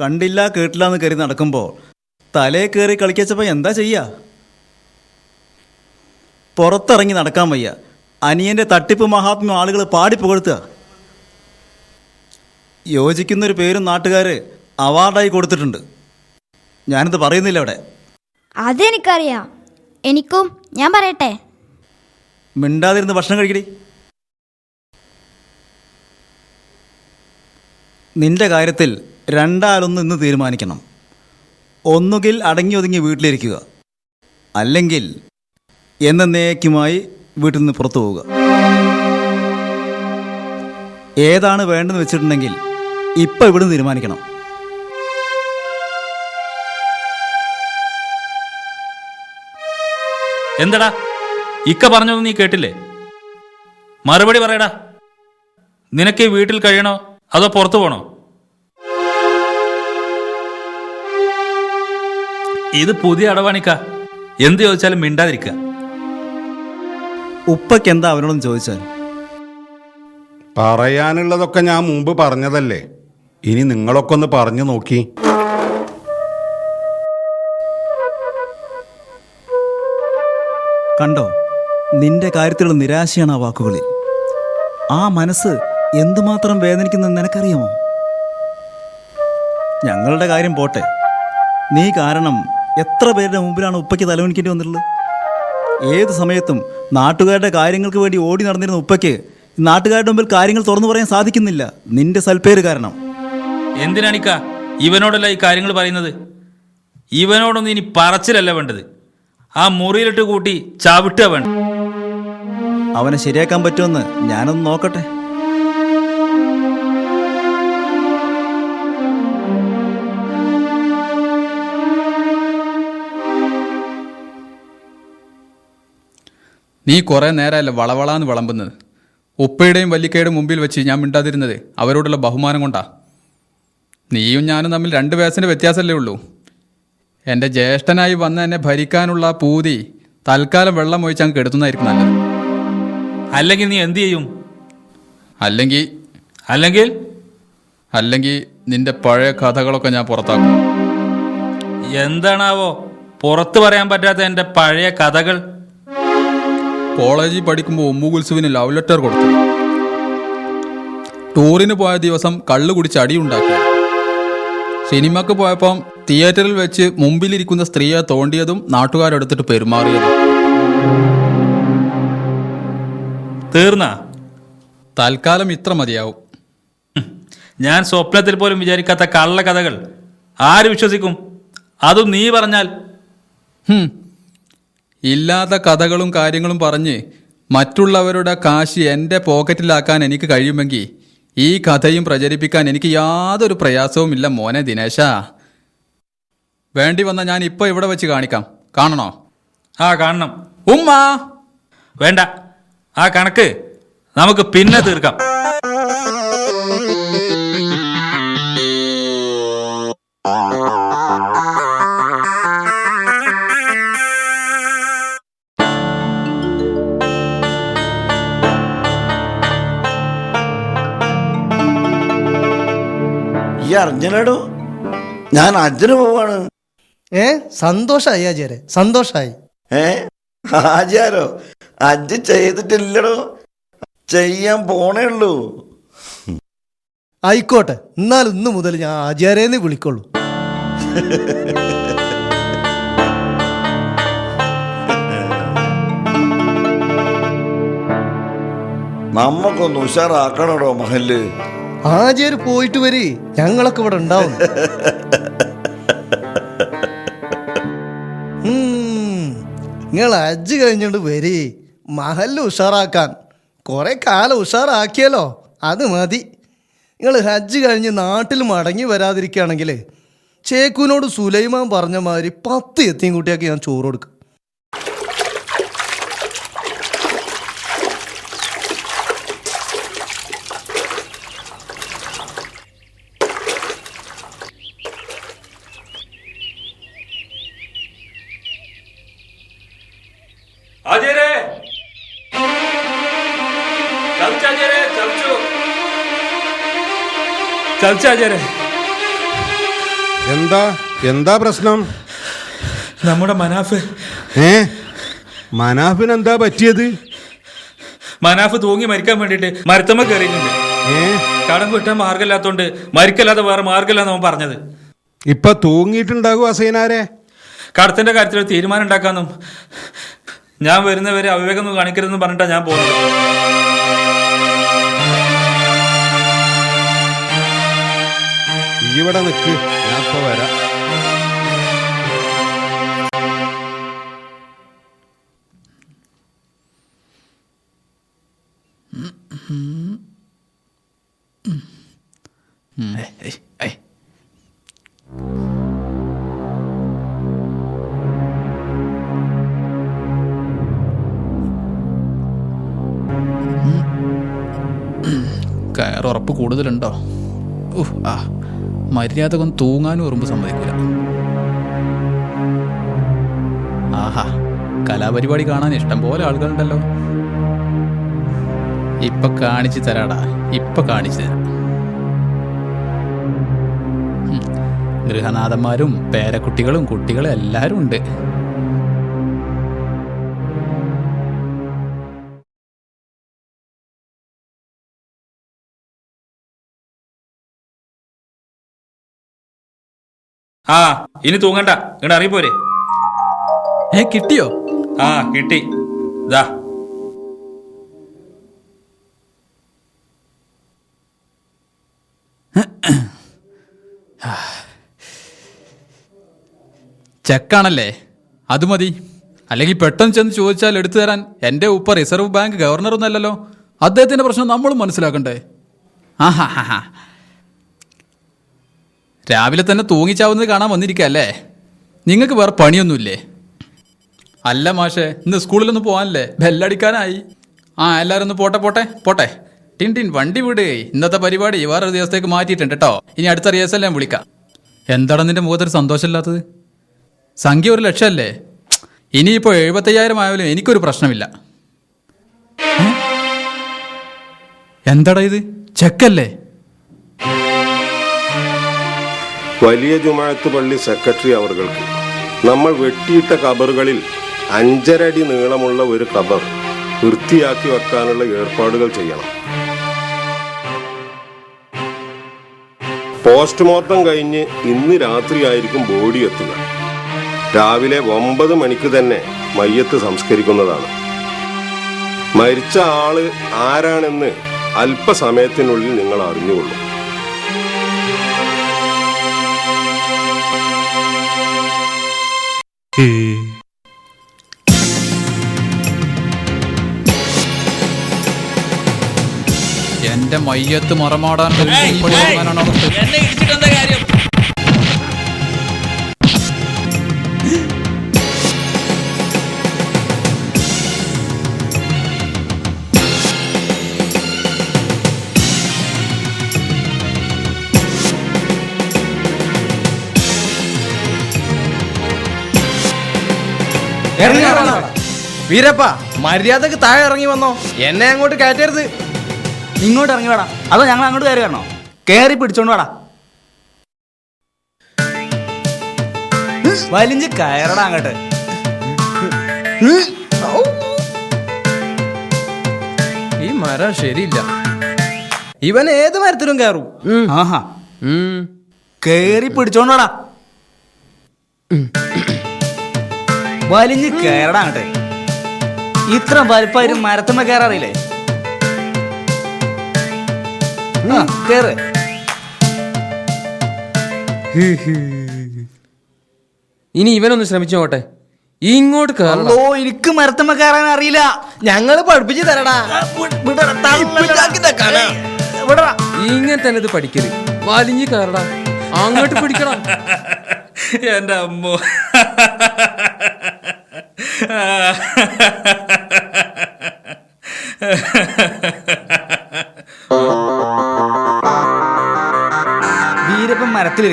കണ്ടില്ല കേട്ടില്ല എന്ന് കയറി നടക്കുമ്പോൾ തലേ കയറി കളിക്കച്ചപ്പോൾ എന്താ ചെയ്യുക പുറത്തിറങ്ങി നടക്കാൻ വയ്യ. അനിയന്റെ തട്ടിപ്പ് മഹാത്മ്യം ആളുകൾ പാടി പുകഴ്ത്തുക. യോജിക്കുന്നൊരു പേരും നാട്ടുകാർ അവാർഡായി കൊടുത്തിട്ടുണ്ട്. ഞാനിത് പറയുന്നില്ല അവിടെ. അതെനിക്കറിയാം എനിക്കും ഞാൻ പറയട്ടെ? മിണ്ടാതിരുന്ന് ഭക്ഷണം കഴിക്കടി. നിന്റെ കാര്യത്തിൽ രണ്ടാലൊന്ന് ഇന്ന് തീരുമാനിക്കണം. ഒന്നുകിൽ അടങ്ങി ഒതുങ്ങി വീട്ടിലിരിക്കുക. അല്ലെങ്കിൽ എന്നേക്കുമായി വീട്ടിൽ നിന്ന് പുറത്തു പോവുക. ഏതാണ് വേണ്ടതെന്ന് വെച്ചിട്ടുണ്ടെങ്കിൽ ഇപ്പം ഇവിടുന്ന് തീരുമാനിക്കണം. എന്തടാ? ഇക്ക പറഞ്ഞതൊന്നും നീ കേട്ടില്ലേ? മറുപടി പറയടാ. നിനക്ക് വീട്ടിൽ കഴിയണോ? അതോ പുറത്തു പോണോ? ഇത് പുതിയ അടവാണിക്ക. എന്ത് ചോദിച്ചാലും മിണ്ടാതിരിക്കുക ഉപ്പയ്ക്ക് എന്താ അവനോടൊന്ന് ചോദിച്ചാൽ? പറയാനുള്ളതൊക്കെ ഞാൻ മുമ്പ് പറഞ്ഞതല്ലേ. ഇനി നിങ്ങളൊക്കെ ഒന്ന് പറഞ്ഞു നോക്കി. കണ്ടോ നിന്റെ കാര്യത്തിലുള്ള നിരാശയാണ് ആ വാക്കുകളിൽ. ആ മനസ്സ് എന്തുമാത്രം വേദനിക്കുന്നെന്ന് നിനക്കറിയാമോ? ഞങ്ങളുടെ കാര്യം പോട്ടെ. നീ കാരണം എത്ര പേരുടെ മുമ്പിലാണ് ഉപ്പയ്ക്ക് തലവനിക്കേണ്ടി വന്നിട്ടുള്ളത്? ഏത് സമയത്തും നാട്ടുകാരുടെ കാര്യങ്ങൾക്ക് വേണ്ടി ഓടി നടന്നിരുന്ന ഉപ്പയ്ക്ക് നാട്ടുകാരുടെ മുമ്പിൽ കാര്യങ്ങൾ തുറന്നു പറയാൻ സാധിക്കുന്നില്ല. നിന്റെ സൽപ്പേര് കാരണം. എന്തിനാണിക്ക ഇവനോടല്ല ഈ കാര്യങ്ങൾ പറയുന്നത്? ഇവനോടൊന്നും ഇനി പറച്ചിലല്ല വേണ്ടത്. ആ മുറിയിലിട്ട് കൂട്ടി ചവിട്ടുക വേണ്ട. അവനെ ശരിയാക്കാൻ പറ്റുമെന്ന് ഞാനൊന്ന് നോക്കട്ടെ. നീ കുറേ നേരമല്ല വളവളാന്ന് വിളമ്പുന്നത്? ഉപ്പയുടെയും വല്ലിക്കയുടെയും മുമ്പിൽ വെച്ച് ഞാൻ മിണ്ടാതിരുന്നത് അവരോടുള്ള ബഹുമാനം കൊണ്ടാ. നീയും ഞാനും തമ്മിൽ രണ്ട് വയസ്സിന്റെ വ്യത്യാസമല്ലേ ഉള്ളൂ. എന്റെ ജ്യേഷ്ഠനായി വന്ന് എന്നെ ഭരിക്കാനുള്ള പൂതി തൽക്കാലം വെള്ളം ഒഴിച്ച് അങ്ങ് കെടുത്തുന്നതായിരിക്കും നല്ലത്. അല്ലെങ്കിൽ നീ എന്തു ചെയ്യും? അല്ലെങ്കിൽ അല്ലെങ്കിൽ? അല്ലെങ്കിൽ നിന്റെ പഴയ കഥകളൊക്കെ ഞാൻ പുറത്താക്കും. എന്താണാവോ പുറത്തു പറയാൻ പറ്റാത്ത എന്റെ പഴയ കഥകൾ? കോളേജിൽ പഠിക്കുമ്പോൾ ഒമ്മുകുൽസുവിന് ലവ് ലെറ്റർ കൊടുത്തു. ടൂറിന് പോയ ദിവസം കള്ളു കുടിച്ച് അടിയുണ്ടാക്കി സിനിമക്ക് പോയപ്പം തിയേറ്ററിൽ വെച്ച് മുമ്പിലിരിക്കുന്ന സ്ത്രീയെ തോണ്ടിയതും നാട്ടുകാരെടുത്തിട്ട് പെരുമാറിയതും. തീർന്ന. തൽക്കാലം ഇത്ര മതിയാവും. ഞാൻ സ്വപ്നത്തിൽ പോലും വിചാരിക്കാത്ത കള്ള കഥകൾ ആര് വിശ്വസിക്കും? അതും നീ പറഞ്ഞാൽ. ഇല്ലാത്ത കഥകളും കാര്യങ്ങളും പറഞ്ഞ് മറ്റുള്ളവരുടെ കാശ് എന്റെ പോക്കറ്റിലാക്കാൻ എനിക്ക് കഴിയുമെങ്കിൽ ഈ കഥയും പ്രചരിപ്പിക്കാൻ എനിക്ക് യാതൊരു പ്രയാസവുമില്ല മോനെ ദിനേശ. വേണ്ടി വന്ന ഞാൻ ഇപ്പോൾ ഇവിടെ വെച്ച് കാണിക്കാം. കാണണോ? ആ കാണണം. ഉമ്മ! വേണ്ട. ആ കണക്ക് നമുക്ക് പിന്നെ തീർക്കാം. അറിഞ്ഞില്ലടോ. ഞാൻ അജ്ജന് പോവാണ്. ഏ? സന്തോഷായി ആചാരെ. സന്തോഷായി. ഏ? ആചാരോ? അജ്ജ് ചെയ്തിട്ടില്ലടോ. ചെയ്യാൻ പോണേ ഉള്ളൂ. ആയിക്കോട്ടെ. എന്നാൽ ഇന്ന് മുതൽ ഞാൻ ആചാരേന്ന് വിളിക്കുള്ളൂ. നമ്മക്കൊന്ന് ഉഷാറാക്കണടോ മഹൽ. ആചാര്യ പോയിട്ട് വരെ. ഞങ്ങളൊക്കെ ഇവിടെ ഉണ്ടാവും. നിങ്ങൾ അജ്ജ് കഴിഞ്ഞോണ്ട് വരെ. മഹൽ ഉഷാറാക്കാൻ. കുറെ കാലം ഉഷാറാക്കിയല്ലോ. അത് മതി. നിങ്ങൾ ഹജ്ജ് കഴിഞ്ഞ് നാട്ടിൽ മടങ്ങി വരാതിരിക്കുകയാണെങ്കിൽ ചേക്കുവിനോട് സുലൈമാൻ പറഞ്ഞ മാതിരി പത്ത് എത്തിയും കുട്ടിയാക്കി ഞാൻ ചോറ് കൊടുക്കും. ചതിച്ചാചാരേ എന്താ? എന്താ പ്രശ്നം? നമ്മുടെ മനാഫ്. ഏ? മനാഫിന് എന്താ പറ്റിയത്? മനാഫ് തൂങ്ങി മരിക്കാൻ വേണ്ടിട്ട് മരത്തമ്മ കയറിയിട്ടുണ്ട്. കടം വിട്ടാൻ മാർഗമില്ലാത്തോണ്ട് മരിക്കല്ലാതെ വേറെ മാർഗമില്ലാന്ന് അവൻ പറഞ്ഞത്. ഇപ്പൊ തൂങ്ങിയിട്ടുണ്ടാകും അസൈനാരെ? കടത്തിന്റെ കാര്യത്തിൽ തീരുമാനം ഉണ്ടാക്കാന്നും ഞാൻ വരുന്നവരെ അവിവേകം കാണിക്കരുതെന്ന് പറഞ്ഞിട്ടാ ഞാൻ പോകുന്നത്. ഇവിടെ നിൽക്ക് ഞാൻ ഇപ്പൊ വരാം. കയറുറപ്പ് കൂടുതലുണ്ടോ? ഉഹ്, ആ. മര്യാദകൊന്ന് തൂങ്ങാനും ഉറുമ്പ് സമ്മതിക്കില്ല. ആഹാ കലാപരിപാടി കാണാൻ ഇഷ്ടം പോലെ ആളുകളുണ്ടല്ലോ. ഇപ്പൊ കാണിച്ചു തരാടാ ഇപ്പൊ കാണിച്ചു തരാം. ഗൃഹനാഥന്മാരും പേരക്കുട്ടികളും കുട്ടികളും എല്ലാവരും ഉണ്ട്. ആ ഇനി തൂങ്ങണ്ട. ഇങ്ങോട്ട് അറിയിപ്പോരെ ഏ കിട്ടിയോ? ആ കിട്ടി. ദാ. ചെക്കാണല്ലേ? അത് മതി. അല്ലെങ്കിൽ പെട്ടെന്ന് ചെന്ന് ചോദിച്ചാൽ എടുത്തു തരാൻ എന്റെ ഉപ്പ റിസർവ് ബാങ്ക് ഗവർണർ ഗവർണറൊന്നല്ലല്ലോ അദ്ദേഹത്തിന്റെ പ്രശ്നം നമ്മളും മനസ്സിലാക്കണ്ടേ? ആഹാ രാവിലെ തന്നെ തൂങ്ങിച്ചാവുന്നത് കാണാൻ വന്നിരിക്കല്ലേ? നിങ്ങൾക്ക് വേറെ പണിയൊന്നുമില്ലേ? അല്ല മാഷെ ഇന്ന് സ്കൂളിലൊന്നും പോകാനല്ലേ ബെല്ലടിക്കാനായി. ആ എല്ലാവരും ഒന്ന് പോട്ടെ പോട്ടെ പോട്ടെ. ടിൻ ടിൻ വണ്ടി വിട്. ഇന്നത്തെ പരിപാടി വേറൊരു ദിവസത്തേക്ക് മാറ്റിയിട്ടുണ്ട് കേട്ടോ ഇനി അടുത്ത റിഹേഴ്സൽ ഞാൻ വിളിക്കാം. എന്താണ് നിന്റെ മുഖത്തൊരു സന്തോഷമില്ലാത്തത്? സംഖ്യ ഒരു ലക്ഷമല്ലേ? ഇനിയിപ്പോൾ എഴുപത്തയ്യായിരം ആയാലും എനിക്കൊരു പ്രശ്നമില്ല? എന്താടാ ഇത്? ചെക്കല്ലേ? വലിയ ജുമാഅത്ത് പള്ളി സെക്രട്ടറി അവർക്ക് നമ്മൾ വെട്ടിയിട്ട കബറുകളിൽ അഞ്ചരടി നീളമുള്ള ഒരു കബർ വൃത്തിയാക്കി വെക്കാനുള്ള ഏർപ്പാടുകൾ ചെയ്യണം. പോസ്റ്റ്മോർട്ടം കഴിഞ്ഞ് ഇന്ന് രാത്രിയായിരിക്കും ബോഡി എത്തുക. രാവിലെ ഒമ്പത് മണിക്ക് തന്നെ മയ്യത്ത് സംസ്കരിക്കുന്നതാണ്. മരിച്ച ആൾ ആരാണെന്ന് അല്പസമയത്തിനുള്ളിൽ നിങ്ങൾ അറിഞ്ഞുകൊള്ളും. എന്റെ മയ്യത്ത് മറമാടാൻ എന്നെ കാര്യം? വീരപ്പ മര്യാദയ്ക്ക് താഴെ ഇറങ്ങി വന്നോ. എന്നെ അങ്ങോട്ട് കയറ്റരുത്. ഇങ്ങോട്ട് ഇറങ്ങി വേടാ. അതോ ഞങ്ങൾ അങ്ങോട്ട് കയറി വരണോ? കയറി പിടിച്ചോണ്ട് വേടാ. വലിഞ്ഞ് കയറടാ അങ്ങോട്ട്. ഈ മരം ശരിയില്ല. ഇവൻ ഏത് മരത്തിലും കയറും. ആഹാ. കയറി പിടിച്ചോണ്ടോടാ വലിഞ്ഞ് കയറടാ അങ്ങോട്ട്. ഇത്ര വലിപ്പായൊരു മരത്തുമ്മ കയറാറില്ലേ ആ കേറ്. ഇനി ഇവനൊന്ന് ശ്രമിച്ചു നോട്ടെ ഇങ്ങോട്ട് കയറണം ഓ എനിക്ക് മരത്തുമ്മ കയറാൻ അറിയില്ല. ഞങ്ങൾ പഠിപ്പിച്ചു തരടാ. വിടടാ. ഇങ്ങനെ തന്നെ ഇത് പഠിക്കരുത് വലിഞ്ഞു കയറടാ അങ്ങോട്ട് പിടിക്കണം. എന്റെ അമ്മോ.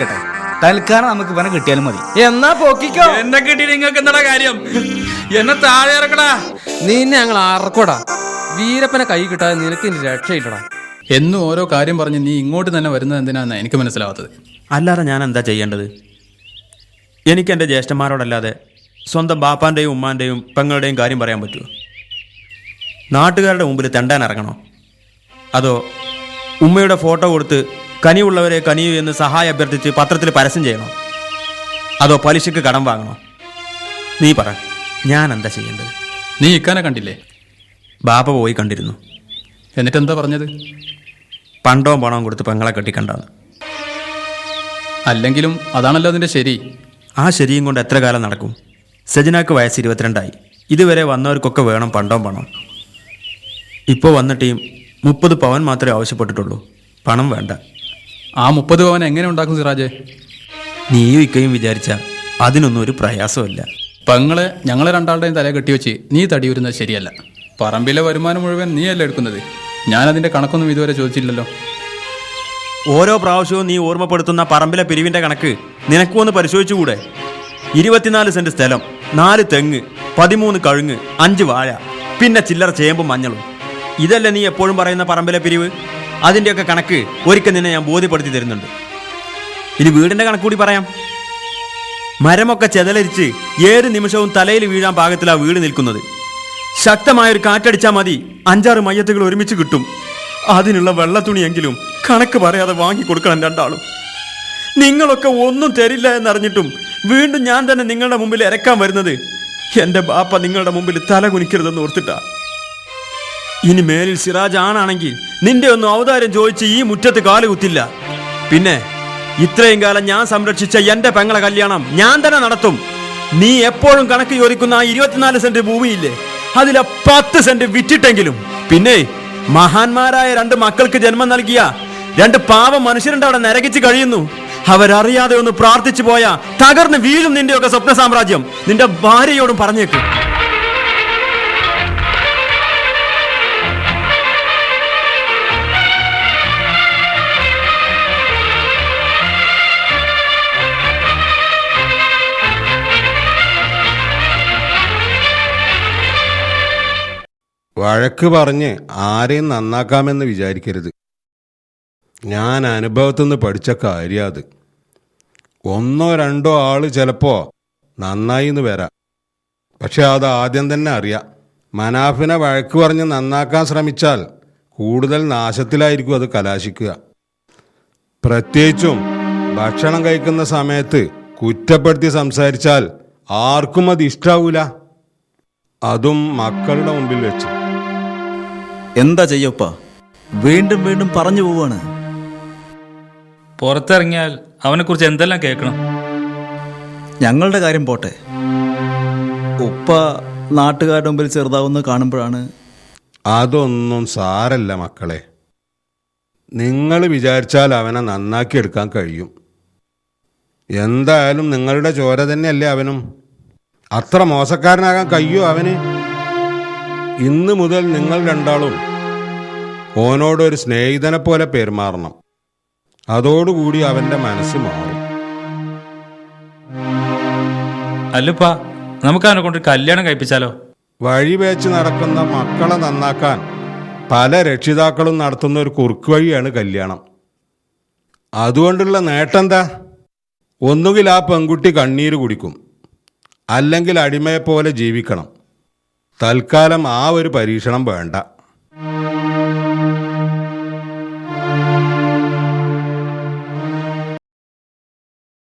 വീരപ്പൻ തൽക്കാലം നമുക്ക് ഇവനെ കിട്ടിയാലും മതി. എന്നാ പൊക്കിക്കോ. എന്നെ കിട്ടി നിങ്ങൾക്ക് എന്താ കാര്യം? എന്നെ താഴെ ഇറക്കടാ. നിന്നെ ഞങ്ങൾ ആർക്കോടാ വീരപ്പനെ കൈ കിട്ടാതെ നിനക്ക് ഇനി രക്ഷയില്ലടാ. എന്നും ഓരോ കാര്യം പറഞ്ഞ് നീ ഇങ്ങോട്ട് തന്നെ വരുന്നത് എന്തിനാന്ന് എനിക്ക് മനസ്സിലാവാത്തത്? അല്ലാതെ ഞാൻ എന്താ ചെയ്യേണ്ടത്? എനിക്ക് എന്റെ ജ്യേഷ്ഠന്മാരോടല്ലാതെ സ്വന്തം ബാപ്പാന്റെയും ഉമ്മാന്റെയും പെങ്ങളുടെയും കാര്യം പറയാൻ പറ്റുമോ നാട്ടുകാരുടെ മുമ്പിൽ തെണ്ടാൻ ഇറങ്ങണോ? അതോ ഉമ്മയുടെ ഫോട്ടോ കൊടുത്ത് കനിയുള്ളവരെ കനിയു എന്ന് സഹായം അഭ്യർത്ഥിച്ച് പത്രത്തിൽ പരസ്യം ചെയ്യണോ? അതോ പലിശക്ക് കടം വാങ്ങണോ? നീ പറ. ഞാൻ എന്താ ചെയ്യേണ്ടത്? നീ ഇക്കാനെ കണ്ടില്ലേ? ബാപ്പ പോയി കണ്ടിരുന്നു. എന്നിട്ട് എന്താ പറഞ്ഞത്? പണ്ടവും പണവും കൊടുത്ത് പെങ്ങളെ കെട്ടിക്കണ്ടാന്ന്. അല്ലെങ്കിലും അതാണല്ലോ അതിന്റെ ശരി. ആ ശരിയും കൊണ്ട് എത്ര കാലം നടക്കും? സജനാക്ക് വയസ്സ് ഇരുപത്തിരണ്ടായി. ഇതുവരെ വന്നവർക്കൊക്കെ വേണം പണ്ടവും പണം ഇപ്പോൾ വന്നിട്ടേയും മുപ്പത് പവൻ മാത്രമേ ആവശ്യപ്പെട്ടിട്ടുള്ളൂ. പണം വേണ്ട. ആ മുപ്പത് പവൻ എങ്ങനെ ഉണ്ടാക്കും സിറാജെ? നീയും ഇക്കയും വിചാരിച്ച അതിനൊന്നും ഒരു പ്രയാസമില്ല പെങ്ങളെ ഞങ്ങളെ രണ്ടാളുടെയും തല കെട്ടിവെച്ച് നീ തടിയൂരുന്നത് ശരിയല്ല. പറമ്പിലെ വരുമാനം മുഴുവൻ നീയല്ലേ എടുക്കുന്നത്? ഞാനതിന്റെ കണക്കൊന്നും ഇതുവരെ ചോദിച്ചില്ലല്ലോ. ഓരോ പ്രാവശ്യവും നീ ഓർമ്മപ്പെടുത്തുന്ന പറമ്പിലെ പിരിവിന്റെ കണക്ക് നിനക്കും ഒന്ന് പരിശോധിച്ചുകൂടെ? ഇരുപത്തിനാല് സെന്റ് സ്ഥലം നാല് തെങ്ങ് പതിമൂന്ന് കഴുങ്ങ് അഞ്ച് വാഴ പിന്നെ ചില്ലറ ചേമ്പും മഞ്ഞളും. ഇതല്ലേ നീ എപ്പോഴും പറയുന്ന പറമ്പിലെ പിരിവ്? അതിന്റെയൊക്കെ കണക്ക് ഒരിക്കൽ നിന്നെ ഞാൻ ബോധ്യപ്പെടുത്തി തരുന്നുണ്ട്. ഇനി വീടിന്റെ കണക്ക് കൂടി പറയാം. മരമൊക്കെ ചെതലരിച്ച് ഏത് നിമിഷവും തലയിൽ വീഴാൻ പാകത്തിലാണ് വീട് നിൽക്കുന്നത്. ശക്തമായൊരു കാറ്റടിച്ചാൽ മതി അഞ്ചാറ് മയ്യത്തുകൾ ഒരുമിച്ച് കിട്ടും. അതിനുള്ള വെള്ളത്തുണിയെങ്കിലും കണക്ക് പറയാതെ വാങ്ങിക്കൊടുക്കണം രണ്ടാളും. നിങ്ങളൊക്കെ ഒന്നും തരില്ല എന്നറിഞ്ഞിട്ടും വീണ്ടും ഞാൻ തന്നെ നിങ്ങളുടെ മുമ്പിൽ ഇരക്കാൻ വരുന്നത്. എന്റെ ബാപ്പ നിങ്ങളുടെ മുമ്പിൽ തല കുനിക്കരുതെന്ന് ഓർത്തിട്ടാ. ഇനി മേലിൽ സിറാജ് ആണാണെങ്കിൽ നിന്റെ ഒന്നും അവതാരം ചോദിച്ച് ഈ മുറ്റത്ത് കാലുകുത്തില്ല പിന്നെ ഇത്രയും കാലം ഞാൻ സംരക്ഷിച്ച എന്റെ പെങ്ങളെ കല്യാണം ഞാൻ തന്നെ നടത്തും. നീ എപ്പോഴും കണക്ക് ചോദിക്കുന്ന ആ ഇരുപത്തിനാല് സെന്റ് ഭൂമിയില്ലേ? അതിലെ പത്ത് സെന്റ് വിറ്റിട്ടെങ്കിലും. പിന്നെ മഹാന്മാരായ രണ്ട് മക്കൾക്ക് ജന്മം നൽകിയ രണ്ട് പാവം മനുഷ്യരുണ്ട് അവിടെ നരകിച്ച് കഴിയുന്നു. അവരറിയാതെ ഒന്ന് പ്രാർത്ഥിച്ചു പോയാ തകർന്ന് വീഴും നിന്റെയൊക്കെ സ്വപ്ന സാമ്രാജ്യം നിന്റെ ഭാര്യയോടും പറഞ്ഞേക്കും. വഴക്ക് പറഞ്ഞ് ആരെയും നന്നാക്കാമെന്ന് വിചാരിക്കരുത്. ഞാൻ അനുഭവത്തിൽ നിന്ന് പഠിച്ച കാര്യം അത്. ഒന്നോ രണ്ടോ ആൾ ചിലപ്പോ നന്നായി എന്ന് വരാം. പക്ഷെ അത് ആദ്യം തന്നെ അറിയാം. മനാഫിനെ വഴക്ക് പറഞ്ഞ് നന്നാക്കാൻ ശ്രമിച്ചാൽ കൂടുതൽ നാശത്തിലായിരിക്കും അത് കലാശിക്കുക. പ്രത്യേകിച്ചും ഭക്ഷണം കഴിക്കുന്ന സമയത്ത് കുറ്റപ്പെടുത്തി സംസാരിച്ചാൽ ആർക്കും അത് ഇഷ്ടാവൂല. അതും മക്കളുടെ മുമ്പിൽ വെച്ച്. എന്താ ചെയ്യപ്പ? വീണ്ടും വീണ്ടും പറഞ്ഞു പോവാണ്. പുറത്തിറങ്ങിയാൽ അവനെക്കുറിച്ച് എന്തെല്ലാം കേൾക്കണം? ഞങ്ങളുടെ കാര്യം പോട്ടെ. ഉപ്പ നാട്ടുകാരുടെ മുമ്പിൽ ചെറുതാവുന്ന കാണുമ്പോഴാണ് അതൊന്നും സാരല്ല മക്കളെ. നിങ്ങൾ വിചാരിച്ചാൽ അവനെ നന്നാക്കി എടുക്കാൻ കഴിയും. എന്തായാലും നിങ്ങളുടെ ചോര തന്നെയല്ലേ അവനും? അത്ര മോശക്കാരനാകാൻ കഴിയും അവന്? ഇന്ന് മുതൽ നിങ്ങൾ രണ്ടാളും ഓനോട് ഒരു സ്നേഹിതനെ പോലെ പെരുമാറണം. അതോടുകൂടി അവന്റെ മനസ്സ് മാറും. അല്ലപ്പാ നമുക്ക് അവനെ കൊണ്ട് കല്യാണം കഴിപ്പിച്ചാലോ? വഴി വെച്ച് നടക്കുന്ന മക്കളെ നന്നാക്കാൻ പല രക്ഷിതാക്കളും നടത്തുന്ന ഒരു കുറുക്ക് വഴിയാണ് കല്യാണം. അതുകൊണ്ടുള്ള നേട്ടം എന്താ ഒന്നുകിൽ ആ പെൺകുട്ടി കണ്ണീര് കുടിക്കും. അല്ലെങ്കിൽ അടിമയെപ്പോലെ ജീവിക്കണം. തൽക്കാലം ആ ഒരു പരീക്ഷണം വേണ്ട.